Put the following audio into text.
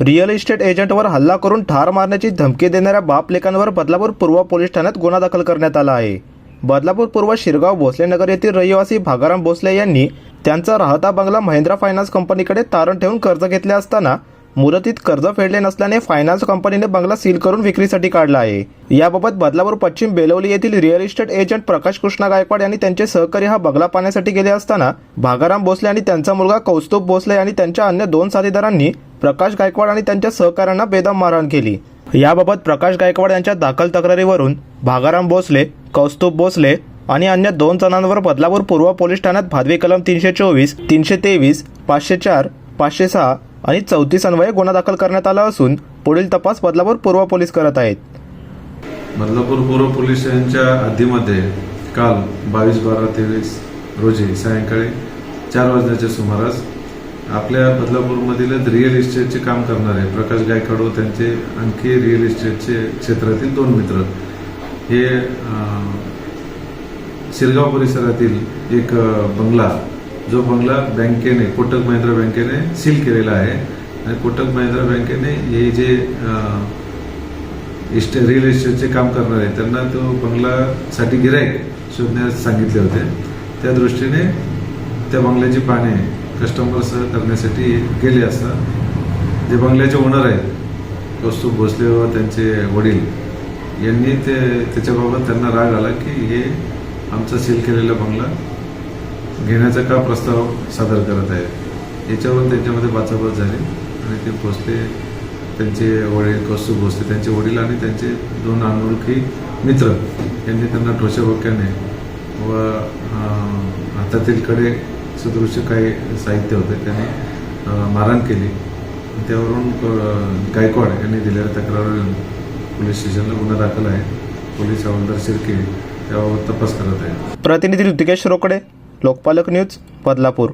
Real estate एजंटवर हल्ला करून ठार मारण्याची धमकी देणाऱ्या बापलेखांवर बदलापूर पूर्व पोलीस ठाण्यात गुन्हा दाखल करण्यात आला आहे. बदलापूर पूर्व शिरगाव भोसले नगर येथील रहिवासी भागाराम भोसले यांनी त्यांचा राहता बंगला महिंद्रा फायनान्स कंपनीकडे तारण ठेवून कर्ज घेतले असताना मुदतीत कर्ज फेडले नसल्याने फायनान्स कंपनीने बंगला सील करून विक्रीसाठी काढला आहे. याबाबत बदलापूर पश्चिम बेलवली येथील real estate agent Prakash Krishna Gaikwad यांनी त्यांचे सहकारी हा बंगला पाहण्यासाठी गेले असताना भागाराम भोसले आणि त्यांचा मुलगा कौस्तुभ भोसले आणि त्यांच्या अन्य दोन साथीदारांनी प्रकाश गायकवाड आणि त्यांच्या सहकाऱ्यांना बेदम मारहाण केली. याबाबत प्रकाश गायकवाड यांच्या दाखल तक्रारीवरून भागाराम भोसले कौस्तुभ भोसले आणि अन्य दोन जणांवर बदलापूर पूर्व पोलीस ठाण्यात भादवी कलम तीनशे चोवीस तीनशे तेवीस पाचशे चार पाचशे सहा आणि चौतीस अन्वये गुन्हा दाखल करण्यात आला असून पुढील तपास बदलापूर पूर्व पोलीस करत आहेत. बदलापूर पूर्व पोलीस यांच्या हद्दीमध्ये काल बावीस बारा तेवीस रोजी सायंकाळी चार वाजण्याच्या सुमारास आपल्या बदलापूरमधील रिअल इस्टेटचे काम करणारे प्रकाश गायकवाड व त्यांचे आणखी रिअल इस्टेटचे क्षेत्रातील दोन मित्र. हे शिरगाव परिसरातील एक बंगला जो बंगला बँकेने कोटक महिंद्रा बँकेने सील केलेला आहे. आणि कोटक महिंद्रा बँकेने हे जे अं, इस्टे रिअल इस्टेटचे काम करणार आहे त्यांना तो बंगलासाठी गिराईक शोधण्यास सांगितले होते. त्या दृष्टीने त्या बंगल्याची पाने कस्टमर्स करण्यासाठी गेले असता जे बंगल्याचे ओनर आहेत कौस्तुभ भोसले व त्यांचे वडील यांनी ते त्याच्याबाबत त्यांना राग आला की हे आमचा सील केलेला बंगला घेण्याचा का प्रस्ताव सादर करत आहे याच्यावरून त्यांच्यामध्ये बाचाबाच झाली आणि ते भोसले त्यांचे वडील कौस्तुभ भोसले त्यांचे वडील आणि त्यांचे दोन अनोळखी मित्र यांनी त्यांना ठोशाबोक्याने व हातातील कडे सदृश्य काही साहित्य होते त्याने मारहाण केली. त्यावरून गायकवाड यांनी दिलेल्या तक्रारीवरून पोलीस स्टेशनला गुन्हा दाखल आहे. पोलीस हवालदार शिर्के त्याबाबत तपास करत आहेत. प्रतिनिधी ऋतिकेश रोकडे लोकपालक न्यूज बदलापूर.